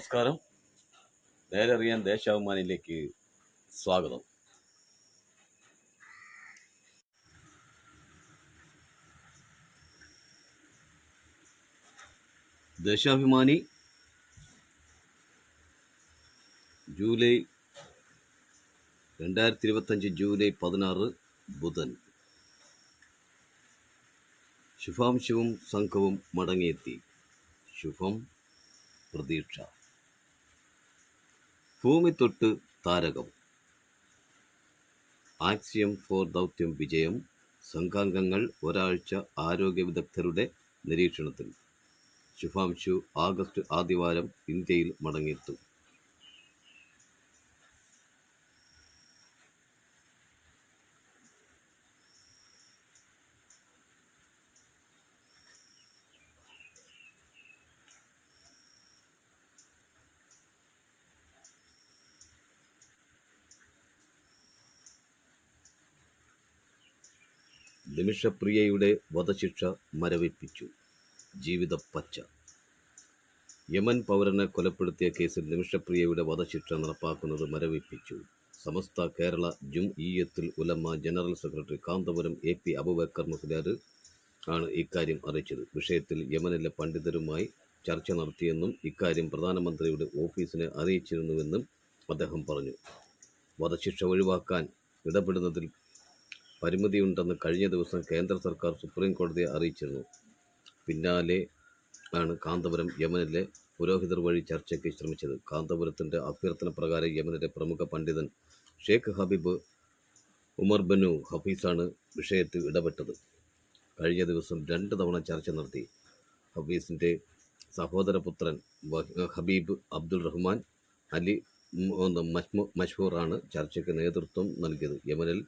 നമസ്കാരം. നേരറിയാൻ ദേശാഭിമാനിയിലേക്ക് സ്വാഗതം. ദേശാഭിമാനി ജൂലൈ രണ്ടായിരത്തി ഇരുപത്തഞ്ച് ജൂലൈ പതിനാറ് ബുധൻ. ശുഭാംശവും സംഘവും മടങ്ങിയെത്തി. ശുഭം പ്രതീക്ഷ. ഭൂമി തൊട്ട് താരകം. ആക്സിയം ഫോർ ദൗത്യം വിജയം. സംഘാംഗങ്ങൾ ഒരാഴ്ച ആരോഗ്യ വിദഗ്ധരുടെ നിരീക്ഷണത്തിൽ. ശുഭാംശു ആഗസ്റ്റ് ആദ്യവാരം ഇന്ത്യയിൽ മടങ്ങിയെത്തും. നിമിഷപ്രിയയുടെ വധശിക്ഷ മരവിപ്പിച്ചു. ജീവിത പച്ച യമൻ പൗരനെ കൊലപ്പെടുത്തിയ കേസിൽ നിമിഷപ്രിയയുടെ വധശിക്ഷ നടപ്പാക്കുന്നത് മരവിപ്പിച്ചു. Samastha Kerala Jamiyyathul Ulama general secretary Kanthapuram A P Abubakar Musliyar ആണ് ഇക്കാര്യം അറിയിച്ചത്. വിഷയത്തിൽ യമനിലെ പണ്ഡിതരുമായി ചർച്ച നടത്തിയെന്നും ഇക്കാര്യം പ്രധാനമന്ത്രിയുടെ ഓഫീസിനെ അറിയിച്ചിരുന്നുവെന്നും അദ്ദേഹം പറഞ്ഞു. വധശിക്ഷ ഒഴിവാക്കാൻ ഇടപെടുന്നതിൽ പരിമിതിയുണ്ടെന്ന് കഴിഞ്ഞ ദിവസം കേന്ദ്ര സർക്കാർ സുപ്രീം കോടതിയെ അറിയിച്ചിരുന്നു. പിന്നാലെ ആണ് കാന്തപുരം യമനിലെ പുരോഹിതർ വഴി ചർച്ചയ്ക്ക് ശ്രമിച്ചത്. കാന്തപുരത്തിന്റെ അഭ്യർത്ഥന പ്രകാരം യമനിലെ പ്രമുഖ പണ്ഡിതൻ ഷേഖ് ഹബീബ് ഉമർ ബനു ഹഫീസാണ് വിഷയത്തിൽ ഇടപെട്ടത്. കഴിഞ്ഞ ദിവസം രണ്ട് തവണ ചർച്ച നടത്തി. ഹഫീസിന്റെ സഹോദരപുത്രൻ ഹബീബ് അബ്ദുൾ റഹ്മാൻ അലി മഷ്ഹൂറാണ് ചർച്ചയ്ക്ക് നേതൃത്വം നൽകിയത്. യമനിൽ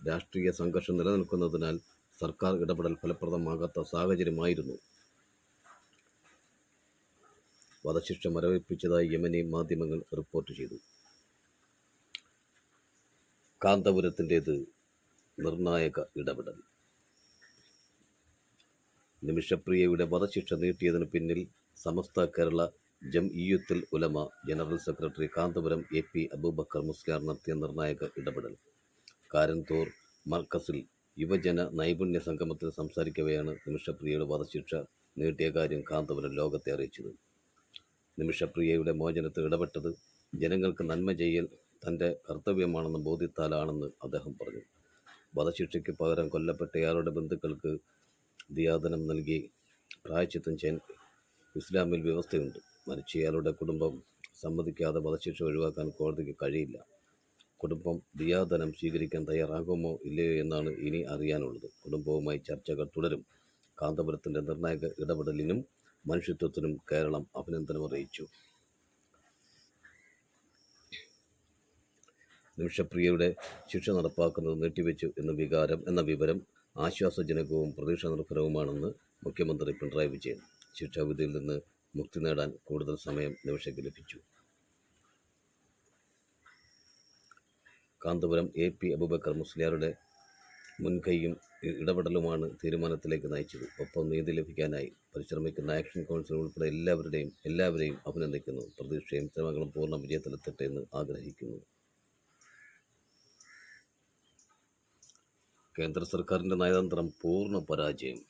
രാഷ്ട്രീയ സംഘർഷം നിലനിൽക്കുന്നതിനാൽ സർക്കാർ ഇടപെടൽ ഫലപ്രദമാകാത്ത സാഹചര്യമായിരുന്നു. വധശിക്ഷ മരവിപ്പിച്ചതായി യമനി മാധ്യമങ്ങൾ റിപ്പോർട്ട് ചെയ്തു. കാന്തപുരത്തിന്റേത് നിർണായക ഇടപെടൽ. നിമിഷപ്രിയയുടെ വധശിക്ഷ നീട്ടിയതിന് പിന്നിൽ Samastha Kerala Jamiyyathul Ulama general secretary Kanthapuram A P Abubakar Musliyar നടത്തിയ നിർണായക ഇടപെടൽ. കാരന്തൂർ മർക്കസിൽ യുവജന നൈപുണ്യ സംഗമത്തിൽ സംസാരിക്കവെയാണ് നിമിഷപ്രിയയുടെ വധശിക്ഷ നീട്ടിയ കാര്യം കാന്തപുരം ലോകത്തെ അറിയിച്ചത്. നിമിഷപ്രിയയുടെ മോചനത്തിൽ ഇടപെട്ടത് ജനങ്ങൾക്ക് നന്മ ചെയ്യൽ തന്റെ കർത്തവ്യമാണെന്ന് ബോധ്യത്താലാണെന്ന് അദ്ദേഹം പറഞ്ഞു. വധശിക്ഷയ്ക്ക് പകരം കൊല്ലപ്പെട്ടയാളുടെ ബന്ധുക്കൾക്ക് ദിയാദനം നൽകി പ്രായച്ചിത്തം ചെയ്യാൻ ഇസ്ലാമിൽ വ്യവസ്ഥയുണ്ട്. മരിച്ചയാളുടെ കുടുംബം സമ്മതിക്കാതെ വധശിക്ഷ ഒഴിവാക്കാൻ കോടതിക്ക് കഴിയില്ല. കുടുംബം ദിയാധനം സ്വീകരിക്കാൻ തയ്യാറാകുമോ ഇല്ലയോ എന്നാണ് ഇനി അറിയാനുള്ളത്. കുടുംബവുമായി ചർച്ചകൾ തുടരും. കാന്തപുരത്തിന്റെ നിർണായക ഇടപെടലിനും മനുഷ്യത്വത്തിനും കേരളം അഭിനന്ദനം അറിയിച്ചു. നിമിഷപ്രിയയുടെ ശിക്ഷ നടപ്പാക്കുന്നത് നീട്ടിവെച്ചു എന്ന വികാരം എന്ന വിവരം ആശ്വാസജനകവും പ്രതീക്ഷ നിർഭരവുമാണെന്ന് മുഖ്യമന്ത്രി പിണറായി വിജയൻ ശിക്ഷാവിധിയിൽ നിന്ന് മുക്തി നേടാൻ കൂടുതൽ സമയം നിമിഷയ്ക്ക് ലഭിച്ചു. കാന്തപുരം എ പി അബൂബക്കർ മുസ്ലിയാരുടെ മുൻകൈയും ഇടപെടലുമാണ് തീരുമാനത്തിലേക്ക് നയിച്ചത്. ഒപ്പം നീതി ലഭിക്കാനായി പരിശ്രമിക്കുന്ന ആക്ഷൻ കൗൺസിൽ ഉൾപ്പെടെ എല്ലാവരുടെയും എല്ലാവരെയും അഭിനന്ദിക്കുന്നു. പ്രതീക്ഷയും ശ്രമങ്ങളും പൂർണ വിജയത്തിലെത്തട്ടെ എന്ന് ആഗ്രഹിക്കുന്നു. കേന്ദ്ര സർക്കാരിന്റെ നയതന്ത്രം പൂർണ പരാജയം.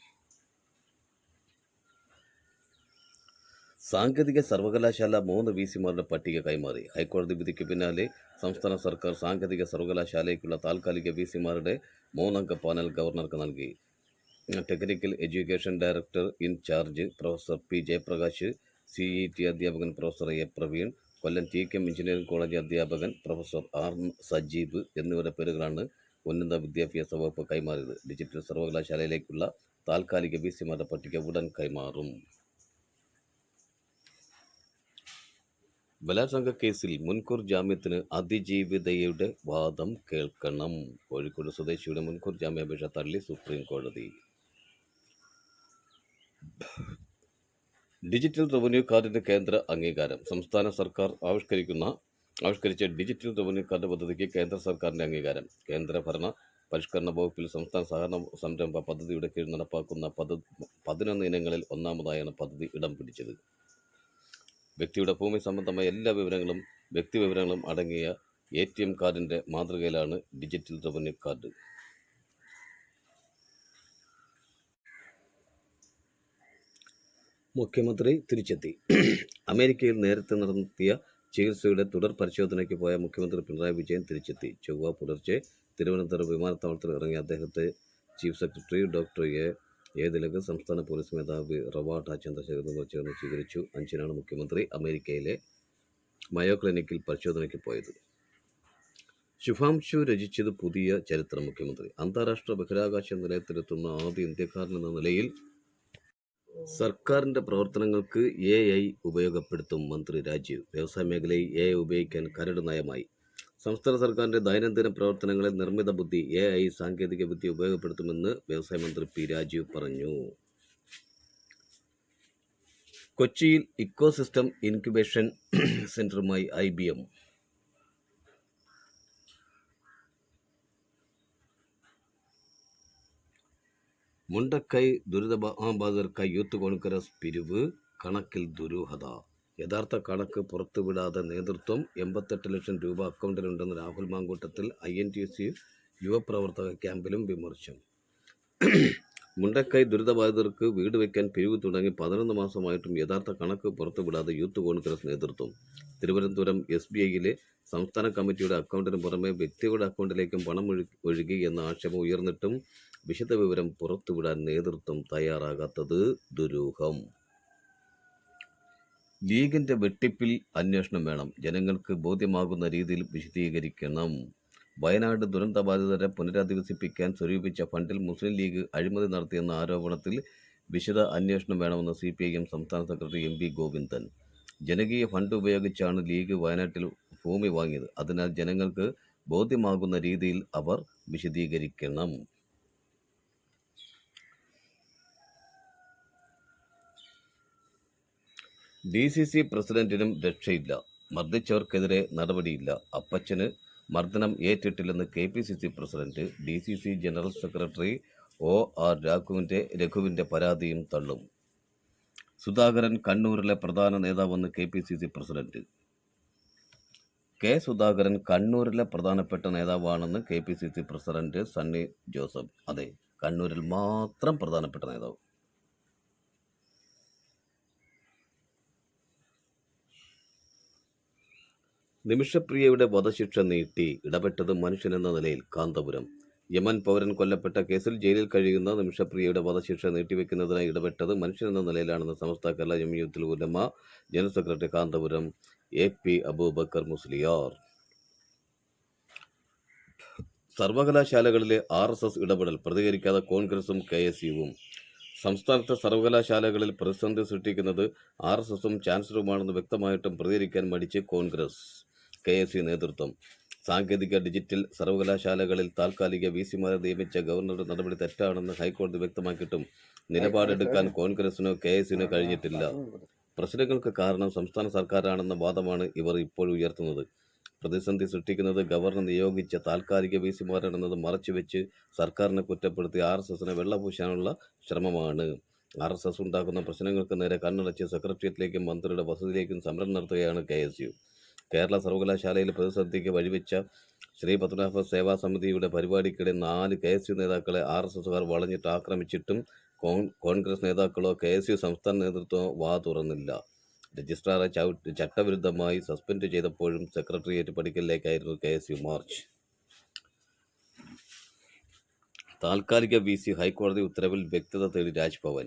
സാങ്കേതിക സർവകലാശാല മൂന്ന് വി സിമാരുടെ പട്ടിക കൈമാറി. ഹൈക്കോടതി വിധിക്ക് പിന്നാലെ സംസ്ഥാന സർക്കാർ സാങ്കേതിക സർവകലാശാലയ്ക്കുള്ള താൽക്കാലിക വി സിമാരുടെ മൂന്നംഗ പാനൽ ഗവർണർക്ക് നൽകി. Technical education director in charge professor P Jayaprakash C E T അധ്യാപകൻ professor A Praveen Kollam T K M engineering college അധ്യാപകൻ പ്രൊഫസർ ആർ സജീബ് എന്നിവരുടെ പേരുകളാണ് ഉന്നത വിദ്യാഭ്യാസ വകുപ്പ് കൈമാറിയത്. ഡിജിറ്റൽ സർവകലാശാലയിലേക്കുള്ള താൽക്കാലിക വി സിമാരുടെ പട്ടിക ഉടൻ കൈമാറും. ബലാത്സംഗ കേസിൽ മുൻകൂർ ജാമ്യത്തിന് അതിജീവിതയുടെ വാദം കേൾക്കണം. കോഴിക്കോട് സ്വദേശിയുടെ മുൻകൂർ ജാമ്യാപേക്ഷ തള്ളി സുപ്രീം കോടതി. ഡിജിറ്റൽ റവന്യൂ കാർഡിന് കേന്ദ്ര അംഗീകാരം. സംസ്ഥാന സർക്കാർ ആവിഷ്കരിക്കുന്ന ആവിഷ്കരിച്ച ഡിജിറ്റൽ റവന്യൂ കാർഡ് പദ്ധതിക്ക് കേന്ദ്ര സർക്കാരിന്റെ അംഗീകാരം. കേന്ദ്ര ഭരണ പരിഷ്കരണ വകുപ്പിൽ സംസ്ഥാന സഹകരണ സംരംഭ പദ്ധതിയുടെ കീഴിൽ നടപ്പാക്കുന്ന പദ്ധതി പതിനൊന്ന് ഇനങ്ങളിൽ ഒന്നാമതായാണ് പദ്ധതി ഇടം പിടിച്ചത്. വ്യക്തിയുടെ ഭൂമി സംബന്ധമായ എല്ലാ വിവരങ്ങളും വ്യക്തി വിവരങ്ങളും അടങ്ങിയ എ ടി എം കാർഡിന്റെ മാതൃകയിലാണ് ഡിജിറ്റൽ റവന്യൂ കാർഡ്. മുഖ്യമന്ത്രി തിരിച്ചെത്തി. അമേരിക്കയിൽ നേരത്തെ നടത്തിയ ചികിത്സയുടെ തുടർ പരിശോധനയ്ക്ക് പോയ മുഖ്യമന്ത്രി പിണറായി വിജയൻ തിരിച്ചെത്തി. ചൊവ്വ പുലർച്ചെ തിരുവനന്തപുരം വിമാനത്താവളത്തിൽ ഇറങ്ങിയ അദ്ദേഹത്തെ chief secretary doctor A. A സംസ്ഥാന പോലീസ് മേധാവി റവാട്ട ചന്ദ്രശേഖർ എന്നിവർ ചേർന്ന് സ്വീകരിച്ചു. അഞ്ചിനാണ് മുഖ്യമന്ത്രി അമേരിക്കയിലെ മയോ ക്ലിനിക്കിൽ പരിശോധനയ്ക്ക് പോയത്. ശുഭാംശു രചിച്ചത് പുതിയ ചരിത്രം മുഖ്യമന്ത്രി. അന്താരാഷ്ട്ര ബഹിരാകാശ നിലയത്തിലെത്തുന്ന ആദ്യ ഇന്ത്യക്കാരനെന്ന നിലയിൽ സർക്കാരിന്റെ പ്രവർത്തനങ്ങൾക്ക് എ ഐ ഉപയോഗപ്പെടുത്തും മന്ത്രി രാജീവ്. വ്യവസായ മേഖലയിൽ എ ഐ ഉപയോഗിക്കാൻ കരട് നയമായി. സംസ്ഥാന സർക്കാരിന്റെ ദൈനംദിന പ്രവർത്തനങ്ങളിൽ നിർമ്മിത ബുദ്ധി എ ഐ സാങ്കേതിക വിദ്യ ഉപയോഗപ്പെടുത്തുമെന്ന് വ്യവസായ മന്ത്രി പി രാജീവ് പറഞ്ഞു. കൊച്ചിയിൽ ഇക്കോസിസ്റ്റം ഇൻക്യുബേഷൻ സെന്ററുമായി ഐ ബി എം. മുണ്ടക്കൈ ദുരിതബാധിതർക്കായി യൂത്ത് കോൺഗ്രസ് പിരിവ് കണക്കിൽ ദുരൂഹത. യഥാർത്ഥ കണക്ക് പുറത്തുവിടാതെ നേതൃത്വം എൺപത്തെട്ട് ലക്ഷം രൂപ അക്കൗണ്ടിലുണ്ടെന്ന് Rahul Mamkootathil I N T C യുവപ്രവർത്തക ക്യാമ്പിലും വിമർശം മുണ്ടക്കൈ ദുരിതബാധിതർക്ക് വീട് വയ്ക്കാൻ പിരിവ് തുടങ്ങി പതിനൊന്ന് മാസമായിട്ടും യഥാർത്ഥ കണക്ക് പുറത്തുവിടാതെ യൂത്ത് കോൺഗ്രസ് നേതൃത്വം. തിരുവനന്തപുരം എസ് ബി ഐയിലെ സംസ്ഥാന കമ്മിറ്റിയുടെ അക്കൗണ്ടിന് പുറമെ വ്യക്തികളുടെ അക്കൗണ്ടിലേക്കും പണം ഒഴു ഒഴുകി എന്ന ആക്ഷേപം ഉയർന്നിട്ടും വിശദവിവരം പുറത്തുവിടാൻ നേതൃത്വം തയ്യാറാകാത്തത് ദുരൂഹം. ലീഗിന്റെ വെട്ടിപ്പിൽ അന്വേഷണം വേണം. ജനങ്ങൾക്ക് ബോധ്യമാകുന്ന രീതിയിൽ വിശദീകരിക്കണം. വയനാട് ദുരന്തബാധിതരെ പുനരധിവസിപ്പിക്കാൻ സ്വരൂപിച്ച ഫണ്ടിൽ മുസ്ലിം ലീഗ് അഴിമതി നടത്തിയെന്ന ആരോപണത്തിൽ വിശദ അന്വേഷണം വേണമെന്ന് സി പി ഐ എം സംസ്ഥാന സെക്രട്ടറി എം പി ഗോവിന്ദൻ. ജനകീയ ഫണ്ട് ഉപയോഗിച്ചാണ് ലീഗ് വയനാട്ടിൽ ഭൂമി വാങ്ങിയത്. അതിനാൽ ജനങ്ങൾക്ക് ബോധ്യമാകുന്ന രീതിയിൽ അവർ വിശദീകരിക്കണം. ഡി സി സി പ്രസിഡന്റിനും രക്ഷയില്ല. മർദ്ദിച്ചവർക്കെതിരെ നടപടിയില്ല. അപ്പച്ചന് മർദ്ദനം ഏറ്റിട്ടില്ലെന്ന് K P C C president D C C general secretary O R രാഘുവിന്റെ രഘുവിന്റെ പരാതിയും തള്ളും. സുധാകരൻ കണ്ണൂരിലെ പ്രധാന നേതാവെന്ന് K P C C president. K Sudhakaran കണ്ണൂരിലെ പ്രധാനപ്പെട്ട നേതാവാണെന്ന് K P C C president Sunny Joseph. അതെ കണ്ണൂരിൽ മാത്രം പ്രധാനപ്പെട്ട നേതാവ്. നിമിഷപ്രിയയുടെ വധശിക്ഷ നീട്ടി ഇടപെട്ടത് മനുഷ്യനെന്ന നിലയിൽ കാന്തപുരം. യമൻ പൗരൻ കൊല്ലപ്പെട്ട കേസിൽ ജയിലിൽ കഴിയുന്ന നിമിഷപ്രിയയുടെ വധശിക്ഷ നീട്ടിവെക്കുന്നതിനായി ഇടപെട്ടത് മനുഷ്യനെന്ന നിലയിലാണെന്ന് Samastha Kerala Jamiyyathul Ulama general secretary Kanthapuram A P Abubakar Musliyar. സർവകലാശാലകളിലെ R S S ഇടപെടൽ പ്രതികരിക്കാതെ കോൺഗ്രസും കെ എസ് യുവും. സംസ്ഥാനത്തെ സർവകലാശാലകളിൽ പ്രതിസന്ധി സൃഷ്ടിക്കുന്നത് ആർ എസ് എസും ചാൻസലറുമാണെന്ന് വ്യക്തമായിട്ടും പ്രതികരിക്കാൻ മടിച്ച് കോൺഗ്രസ്. കെ എസ് യു നേതൃത്വം. സാങ്കേതിക ഡിജിറ്റൽ സർവകലാശാലകളിൽ താൽക്കാലിക വി സിമാരെ നിയമിച്ച ഗവർണറുടെ നടപടി തെറ്റാണെന്ന് ഹൈക്കോടതി വ്യക്തമാക്കിയിട്ടും നിലപാടെടുക്കാൻ കോൺഗ്രസിനോ കെ എസ് യുനോ കഴിഞ്ഞിട്ടില്ല. പ്രശ്നങ്ങൾക്ക് കാരണം സംസ്ഥാന സർക്കാരാണെന്ന വാദമാണ് ഇവർ ഇപ്പോൾ ഉയർത്തുന്നത്. പ്രതിസന്ധി സൃഷ്ടിക്കുന്നത് ഗവർണർ നിയോഗിച്ച താൽക്കാലിക വി സിമാരാണെന്നത് മറച്ചുവെച്ച് സർക്കാരിനെ കുറ്റപ്പെടുത്തി ആർ എസ് എസിനെ വെള്ളപൂശാനുള്ള ശ്രമമാണ്. ആർ എസ് എസ് ഉണ്ടാക്കുന്ന പ്രശ്നങ്ങൾക്ക് നേരെ കണ്ണടച്ച് സെക്രട്ടേറിയറ്റിലേക്കും മന്ത്രിയുടെ വസതിയിലേക്കും സമരം നടത്തുകയാണ് കെ എസ് യു. കേരള സർവകലാശാലയിൽ പ്രതിസന്ധിക്ക് വഴിവെച്ച ശ്രീ പത്മനാഭ സേവാ സമിതിയുടെ പരിപാടിക്കിടെ നാല് കെ എസ് യു നേതാക്കളെ ആർ എസ് എസുകാർ വളഞ്ഞിട്ട് ആക്രമിച്ചിട്ടും കോൺഗ്രസ് നേതാക്കളോ കെ എസ് യു സംസ്ഥാന നേതൃത്വമോ വാ തുറന്നില്ല. രജിസ്ട്രാറെ ചട്ടവിരുദ്ധമായി സസ്പെൻഡ് ചെയ്തപ്പോഴും സെക്രട്ടേറിയറ്റ് പടിക്കലിലേക്കായിരുന്നു കെ എസ് യു മാർച്ച്. താൽക്കാലിക വി സി ഹൈക്കോടതി ഉത്തരവിൽ വ്യക്തത തേടി രാജ്ഭവൻ.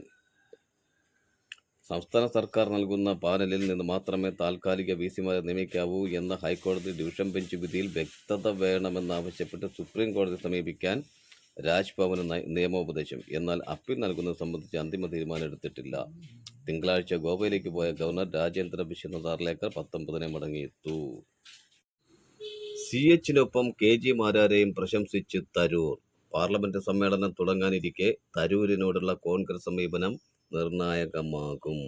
സംസ്ഥാന സർക്കാർ നൽകുന്ന പാനലിൽ നിന്ന് മാത്രമേ താൽക്കാലിക വി സിമാരെ നിയമിക്കാവൂ എന്ന ഹൈക്കോടതി ഡിവിഷൻ ബെഞ്ച് വിധിയിൽ വ്യക്തത വേണമെന്നാവശ്യപ്പെട്ട് സുപ്രീം കോടതി സമീപിക്കാൻ രാജ്ഭവന് നിയമോപദേശം. എന്നാൽ അപ്പീൽ നൽകുന്നത് സംബന്ധിച്ച് അന്തിമ തീരുമാനം എടുത്തിട്ടില്ല. തിങ്കളാഴ്ച ഗോവയിലേക്ക് പോയ ഗവർണർ രാജേന്ദ്ര വിശ്വനാഥ് ആർലേക്കർ പത്തൊമ്പതിനെ മടങ്ങിയെത്തു. സി എച്ചിനൊപ്പം കെ ജി മാരാരെയും പ്രശംസിച്ച് തരൂർ. പാർലമെന്റ് സമ്മേളനം തുടങ്ങാനിരിക്കെ തരൂരിനോടുള്ള കോൺഗ്രസ് സമീപനം നിർണായകമാകും.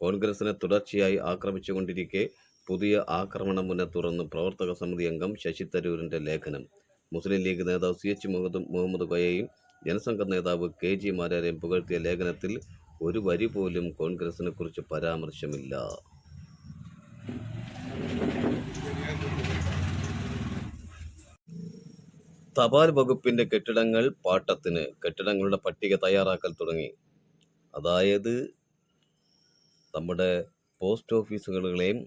കോൺഗ്രസിനെ തുടർച്ചയായി ആക്രമിച്ചുകൊണ്ടിരിക്കെ പുതിയ ആക്രമണ മുന്നേ തുറന്ന് പ്രവർത്തക സമിതി അംഗം ശശി തരൂരിന്റെ ലേഖനം. മുസ്ലിം ലീഗ് നേതാവ് സി എച്ച് മുഹമ്മദ് മുഹമ്മദ് കൊയയും ജനസംഘ നേതാവ് കെ ജി മാരാരെയും പുകഴ്ത്തിയ ലേഖനത്തിൽ ഒരു വരി പോലും കോൺഗ്രസിനെ കുറിച്ച് പരാമർശമില്ല. തപാൽ വകുപ്പിന്റെ കെട്ടിടങ്ങൾ പാട്ടത്തിന് കെട്ടിടങ്ങളുടെ പട്ടിക തയ്യാറാക്കൽ തുടങ്ങി. അതായത് നമ്മുടെ പോസ്റ്റ് ഓഫീസുകളെയും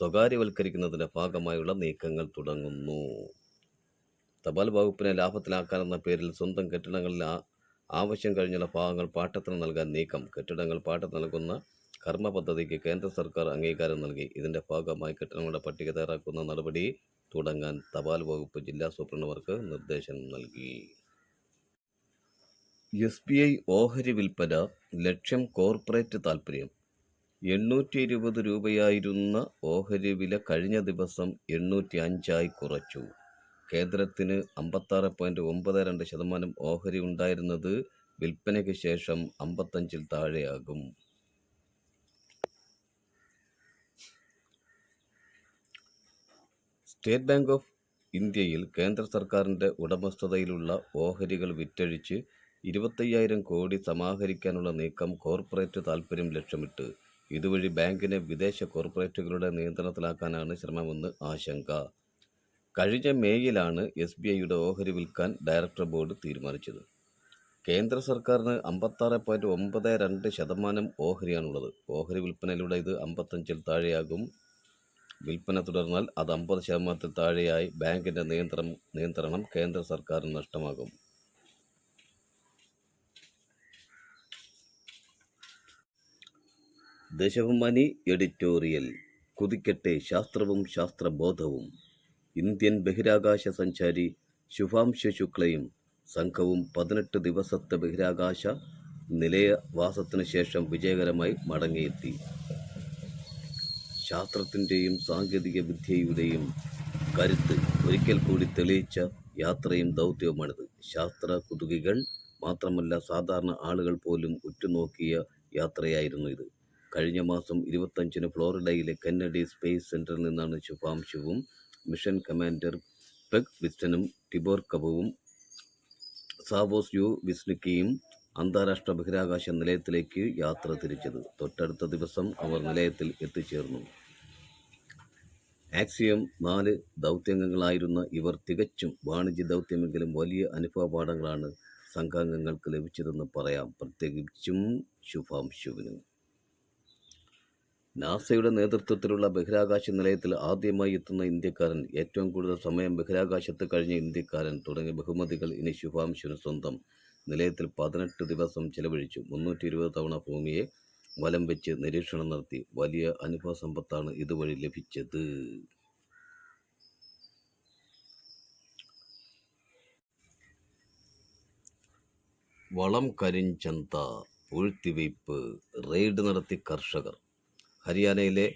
സ്വകാര്യവൽക്കരിക്കുന്നതിന്റെ ഭാഗമായുള്ള നീക്കങ്ങൾ തുടങ്ങുന്നു. തപാൽ വകുപ്പിനെ ലാഭത്തിലാക്കാനെന്ന പേരിൽ സ്വന്തം കെട്ടിടങ്ങളിൽ ആവശ്യം കഴിഞ്ഞുള്ള ഭാഗങ്ങൾ പാട്ടത്തിന് നൽകാൻ നീക്കം. കെട്ടിടങ്ങൾ പാട്ടത്തിന് നൽകുന്ന കർമ്മ പദ്ധതിക്ക് കേന്ദ്ര സർക്കാർ അംഗീകാരം നൽകി. ഇതിന്റെ ഭാഗമായി കെട്ടിടങ്ങളുടെ പട്ടിക തയ്യാറാക്കുന്ന നടപടി തുടങ്ങാൻ തപാൽ വകുപ്പ് ജില്ലാ സൂപ്രണ്ടുമാർക്ക് നിർദ്ദേശം നൽകി. എസ് ബി ഐ ഓഹരി വിൽപ്പന ലക്ഷ്യം കോർപ്പറേറ്റ് താൽപ്പര്യം. എണ്ണൂറ്റി ഇരുപത് രൂപയായിരുന്ന ഓഹരി വില കഴിഞ്ഞ ദിവസം എണ്ണൂറ്റി അഞ്ചായി കുറച്ചു. കേന്ദ്രത്തിന് അമ്പത്താറ് പോയിന്റ് ഒമ്പത് രണ്ട് ശതമാനം ഓഹരി ഉണ്ടായിരുന്നത് വിൽപ്പനയ്ക്ക് ശേഷം അമ്പത്തഞ്ചിൽ താഴെയാകും. സ്റ്റേറ്റ് ബാങ്ക് ഓഫ് ഇന്ത്യയിൽ കേന്ദ്ര സർക്കാരിന്റെ ഉടമസ്ഥതയിലുള്ള ഓഹരികൾ വിറ്റഴിച്ച് ഇരുപത്തയ്യായിരം കോടി സമാഹരിക്കാനുള്ള നീക്കം കോർപ്പറേറ്റ് താൽപ്പര്യം ലക്ഷ്യമിട്ട്. ഇതുവഴി ബാങ്കിനെ വിദേശ കോർപ്പറേറ്റുകളുടെ നിയന്ത്രണത്തിലാക്കാനാണ് ശ്രമമെന്ന് ആശങ്ക. കഴിഞ്ഞ മേയിലാണ് എസ് ബി ഐയുടെ ഓഹരി വിൽക്കാൻ ഡയറക്ടർ ബോർഡ് തീരുമാനിച്ചത്. കേന്ദ്ര സർക്കാരിന് അമ്പത്താറ് പോയിന്റ് ഒമ്പത് രണ്ട് ശതമാനം ഓഹരിയാണുള്ളത്. ഓഹരി വിൽപ്പനയിലൂടെ ഇത് അമ്പത്തഞ്ചിൽ താഴെയാകും. വിൽപ്പന തുടർന്നാൽ അത് അമ്പത് ശതമാനത്തിൽ താഴെയായി ബാങ്കിന്റെ നിയന്ത്രണം നിയന്ത്രണം കേന്ദ്ര സർക്കാരിന് നഷ്ടമാകും. ദേശാഭിമാനി എഡിറ്റോറിയൽ കുതിക്കട്ടെ ശാസ്ത്രവും ശാസ്ത്രബോധവും. ഇന്ത്യൻ ബഹിരാകാശ സഞ്ചാരി ശുഭാംശ ശുക്ലയും സംഘവും പതിനെട്ട് ദിവസത്തെ ബഹിരാകാശ നിലയവാസത്തിനു ശേഷം വിജയകരമായി മടങ്ങിയെത്തി. ശാസ്ത്രത്തിന്റെയും സാങ്കേതിക വിദ്യയുടെയും കരുത്ത് ഒരിക്കൽ കൂടി തെളിയിച്ച യാത്രയും ദൗത്യവുമാണിത്. ശാസ്ത്ര കുതുകികൾ മാത്രമല്ല സാധാരണ ആളുകൾ പോലും ഉറ്റുനോക്കിയ യാത്രയായിരുന്നു ഇത്. കഴിഞ്ഞ മാസം ഇരുപത്തഞ്ചിന് ഫ്ലോറിഡയിലെ കെന്നഡി സ്പേസ് സെന്ററിൽ നിന്നാണ് ശുഭാംശുവും മിഷൻ കമാൻഡർ പെഗ് വിസ്റ്റനും ടിബോർ കബവും സാവോസ് യു വിസ്നിക്കിയും അന്താരാഷ്ട്ര ബഹിരാകാശ നിലയത്തിലേക്ക് യാത്ര തിരിച്ചത്. തൊട്ടടുത്ത ദിവസം അവർ നിലയത്തിൽ എത്തിച്ചേർന്നു. ആക്സിയം നാല് ദൗത്യാംഗങ്ങളായിരുന്ന ഇവർ തികച്ചും വാണിജ്യ ദൗത്യമെങ്കിലും വലിയ അനുഭവപാഠങ്ങളാണ് സംഘാംഗങ്ങൾക്ക് ലഭിച്ചതെന്ന് പറയാം. പ്രത്യേകിച്ചും ശുഭാംശുവിന്. നാസയുടെ നേതൃത്വത്തിലുള്ള ബഹിരാകാശ നിലയത്തിൽ ആദ്യമായി എത്തുന്ന ഇന്ത്യക്കാരൻ ഏറ്റവും കൂടുതൽ സമയം ബഹിരാകാശത്ത് കഴിഞ്ഞ ഇന്ത്യക്കാരൻ തുടങ്ങിയ ബഹുമതികൾ ഇനി ശുഭാംശുവിന് സ്വന്തം. നിലയത്തിൽ പതിനെട്ട് ദിവസം ചെലവഴിച്ചു. മുന്നൂറ്റി ഇരുപത് തവണ ഭൂമിയെ വലം വെച്ച് നിരീക്ഷണം നടത്തി. വലിയ അനുഭവ സമ്പത്താണ് ഇതുവഴി ലഭിച്ചത്. വളം കരിഞ്ചന്ത പൂഴ്ത്തിവയ്പ് റെയ്ഡ് നടത്തി കർഷകർ. ഹരിയാനയിലെ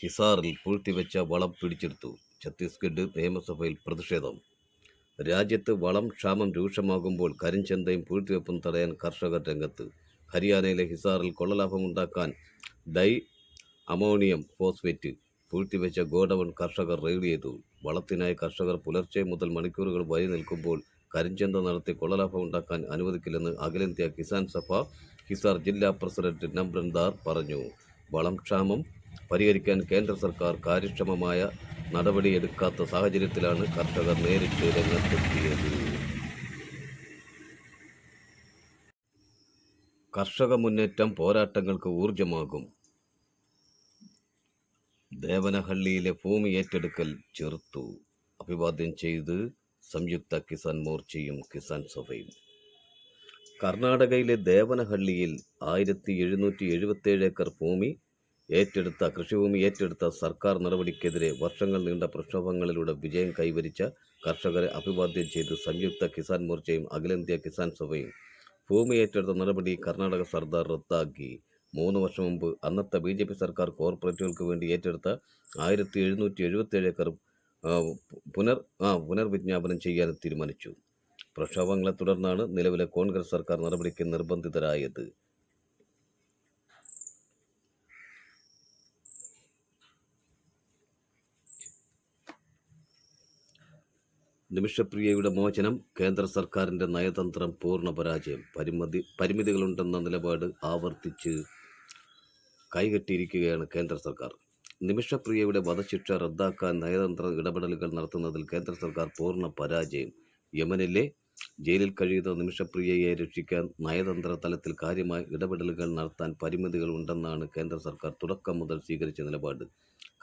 ഹിസാറിൽ പൂഴ്ത്തിവെച്ച വളം പിടിച്ചെടുത്തു. ഛത്തീസ്ഗഡ് നിയമസഭയിൽ പ്രതിഷേധം. രാജ്യത്ത് വളം ക്ഷാമം രൂക്ഷമാകുമ്പോൾ കരിഞ്ചന്തയും പൂഴ്ത്തിവെപ്പും തടയാൻ കർഷകർ രംഗത്ത്. ഹരിയാനയിലെ ഹിസാറിൽ കൊള്ളലാഭമുണ്ടാക്കാൻ ഡൈ അമോണിയം ഫോസ്ഫേറ്റ് പൂഴ്ത്തിവെച്ച ഗോഡൌൺ കർഷകർ റെയ്ഡ് ചെയ്തു. വളത്തിനായി കർഷകർ പുലർച്ചെ മുതൽ മണിക്കൂറുകൾ വരി നിൽക്കുമ്പോൾ കരിഞ്ചന്ത നടത്തി കൊള്ളലാഭം ഉണ്ടാക്കാൻ അനുവദിക്കില്ലെന്ന് അഖിലേന്ത്യാ കിസാൻ സഭ ഹിസാർ ജില്ലാ പ്രസിഡന്റ് നമ്രൻദാർ പറഞ്ഞു. വളം ക്ഷാമം പരിഹരിക്കാൻ കേന്ദ്ര സർക്കാർ കാര്യക്ഷമമായ നടപടിയെടുക്കാത്ത സാഹചര്യത്തിലാണ് കർഷകർ നേരിട്ട് രംഗത്തെത്തിയത്. കർഷക മുന്നേറ്റം പോരാട്ടങ്ങൾക്ക് ഊർജമാകും ദേവനഹള്ളിയിലെ ഭൂമി ഏറ്റെടുക്കൽ ചെറുത്തു. അഭിവാദ്യം ചെയ്ത് സംയുക്ത കിസാൻ മോർച്ചയും കിസാൻ സഭയും. കർണാടകയിലെ ദേവനഹള്ളിയിൽ ആയിരത്തി എഴുന്നൂറ്റി എഴുപത്തേഴ് ഏക്കർ ഭൂമി ഏറ്റെടുത്ത കൃഷിഭൂമി ഏറ്റെടുത്ത സർക്കാർ നടപടിക്കെതിരെ വർഷങ്ങൾ നീണ്ട പ്രക്ഷോഭങ്ങളിലൂടെ വിജയം കൈവരിച്ച കർഷകരെ അഭിവാദ്യം ചെയ്ത് സംയുക്ത കിസാൻ മോർച്ചയും അഖിലേന്ത്യാ കിസാൻ സഭയും ഭൂമി ഏറ്റെടുത്ത നടപടി കർണാടക സർദാർ റദ്ദാക്കി. മൂന്ന് വർഷം മുമ്പ് അന്നത്തെ ബി ജെ പി സർക്കാർ കോർപ്പറേറ്റുകൾക്ക് വേണ്ടി ഏറ്റെടുത്ത ആയിരത്തി എഴുന്നൂറ്റി എഴുപത്തേഴ് ഏക്കർ പുനർ പുനർവിജ്ഞാപനം ചെയ്യാൻ തീരുമാനിച്ചു. പ്രക്ഷോഭങ്ങളെ തുടർന്നാണ് നിലവിലെ കോൺഗ്രസ് സർക്കാർ നടപടിക്ക് നിർബന്ധിതരായത്. നിമിഷപ്രിയയുടെ മോചനം കേന്ദ്ര സർക്കാരിന്റെ നയതന്ത്രം പൂർണ പരാജയം. പരിമിതി പരിമിതികളുണ്ടെന്ന നിലപാട് ആവർത്തിച്ച് കൈകെട്ടിയിരിക്കുകയാണ് കേന്ദ്ര സർക്കാർ. നിമിഷപ്രിയയുടെ വധശിക്ഷ റദ്ദാക്കാൻ നയതന്ത്ര ഇടപെടലുകൾ നടത്തുന്നതിൽ കേന്ദ്ര സർക്കാർ പൂർണ പരാജയം. യമനിലെ ജയിലിൽ കഴിയുന്ന നിമിഷപ്രിയയെ രക്ഷിക്കാൻ നയതന്ത്ര തലത്തിൽ കാര്യമായ ഇടപെടലുകൾ നടത്താൻ പരിമിതികൾ ഉണ്ടെന്നാണ് കേന്ദ്ര സർക്കാർ തുടക്കം മുതൽ സ്വീകരിച്ച നിലപാട്.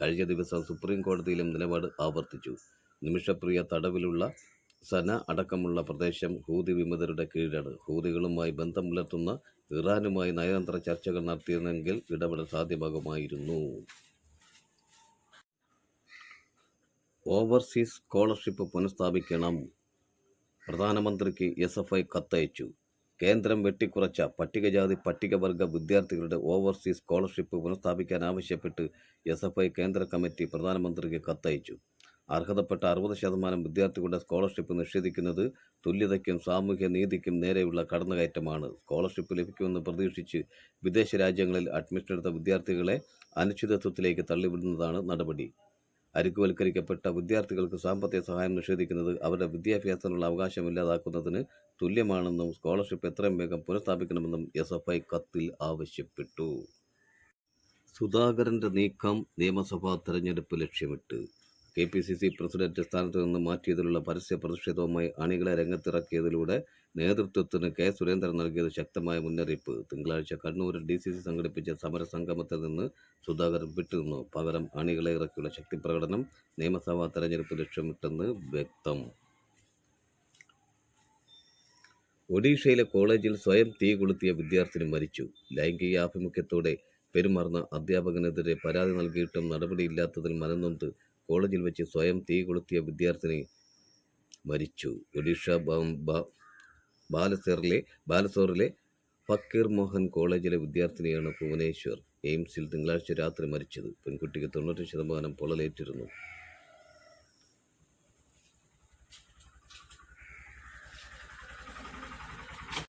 കഴിഞ്ഞ ദിവസം സുപ്രീം കോടതിയിലും നിലപാട് ആവർത്തിച്ചു. നിമിഷപ്രിയ തടവിലുള്ള സന അടക്കമുള്ള പ്രദേശം ഹൂതി വിമതരുടെ കീഴിലാണ്. ഹൂതികളുമായി ബന്ധം പുലർത്തുന്ന ഇറാനുമായി നയതന്ത്ര ചർച്ചകൾ നടത്തിയിരുന്നെങ്കിൽ ഇടപെടൽ സാധ്യമാകുമായിരുന്നു. Overseas scholarship പുനഃസ്ഥാപിക്കണം. പ്രധാനമന്ത്രിക്ക് എസ് എഫ് ഐ കത്തയച്ചു. കേന്ദ്രം വെട്ടിക്കുറച്ച പട്ടികജാതി പട്ടികവർഗ വിദ്യാർത്ഥികളുടെ ഓവർസീസ് സ്കോളർഷിപ്പ് പുനഃസ്ഥാപിക്കാൻ ആവശ്യപ്പെട്ട് എസ് എഫ് ഐ കേന്ദ്ര കമ്മിറ്റി പ്രധാനമന്ത്രിക്ക് കത്തയച്ചു. അർഹതപ്പെട്ട അറുപത് ശതമാനം വിദ്യാർത്ഥികളുടെ സ്കോളർഷിപ്പ് നിഷേധിക്കുന്നത് തുല്യതയ്ക്കും സാമൂഹ്യ നീതിക്കും നേരെയുള്ള കടന്നുകയറ്റമാണ്. സ്കോളർഷിപ്പ് ലഭിക്കുമെന്ന് പ്രതീക്ഷിച്ച് വിദേശ രാജ്യങ്ങളിൽ അഡ്മിഷൻ എടുത്ത വിദ്യാർത്ഥികളെ അനിശ്ചിതത്വത്തിലേക്ക് തള്ളിവിടുന്നതാണ് നടപടി. അരുക്കുവൽക്കരിക്കപ്പെട്ട വിദ്യാർത്ഥികൾക്ക് സാമ്പത്തിക സഹായം നിഷേധിക്കുന്നത് അവരുടെ വിദ്യാഭ്യാസത്തിനുള്ള അവകാശം ഇല്ലാതാക്കുന്നതിന് തുല്യമാണെന്നും സ്കോളർഷിപ്പ് എത്രയും വേഗം പുനഃസ്ഥാപിക്കണമെന്നും എസ് എഫ് ഐ കത്തിൽ ആവശ്യപ്പെട്ടു. സുധാകരന്റെ നീക്കം നിയമസഭാ തെരഞ്ഞെടുപ്പ് ലക്ഷ്യമിട്ട്. K P C C president സ്ഥാനത്ത് നിന്ന് മാറ്റിയതിലുള്ള പരസ്യ പ്രതിഷേധവുമായി അണികളെ രംഗത്തിറക്കിയതിലൂടെ നേതൃത്വത്തിന് കെ സുരേന്ദ്രൻ നൽകിയത് ശക്തമായ മുന്നറിയിപ്പ്. തിങ്കളാഴ്ച കണ്ണൂരിൽ ഡി സി സി സംഘടിപ്പിച്ച സമരസംഗമത്തിൽ നിന്ന് സുധാകരൻ വിട്ടുനിന്നു. പകരം അണികളെ ഇറക്കിയുള്ള ശക്തി പ്രകടനം നിയമസഭാ തെരഞ്ഞെടുപ്പ് ലക്ഷ്യമിട്ടെന്ന് വ്യക്തം. ഒഡീഷയിലെ കോളേജിൽ സ്വയം തീ കൊളുത്തിയ വിദ്യാർത്ഥിനി മരിച്ചു. ലൈംഗിക ആഭിമുഖ്യത്തോടെ പെരുമാറുന്ന അധ്യാപകനെതിരെ പരാതി നൽകിയിട്ടും നടപടിയില്ലാത്തതിൽ മനംനൊന്ത് കോളേജിൽ വെച്ച് സ്വയം തീ കൊളുത്തിയ വിദ്യാർത്ഥിനി മരിച്ചു. ഒഡീഷ ബാലസോറിലെ ബാലസോറിലെ ഫക്കീർ മോഹൻ കോളേജിലെ വിദ്യാർത്ഥിനിയാണ് ഭുവനേശ്വർ എയിംസിൽ തിങ്കളാഴ്ച രാത്രി മരിച്ചത്. പെൺകുട്ടിക്ക് തൊണ്ണൂറ് ശതമാനം പൊള്ളലേറ്റിരുന്നു.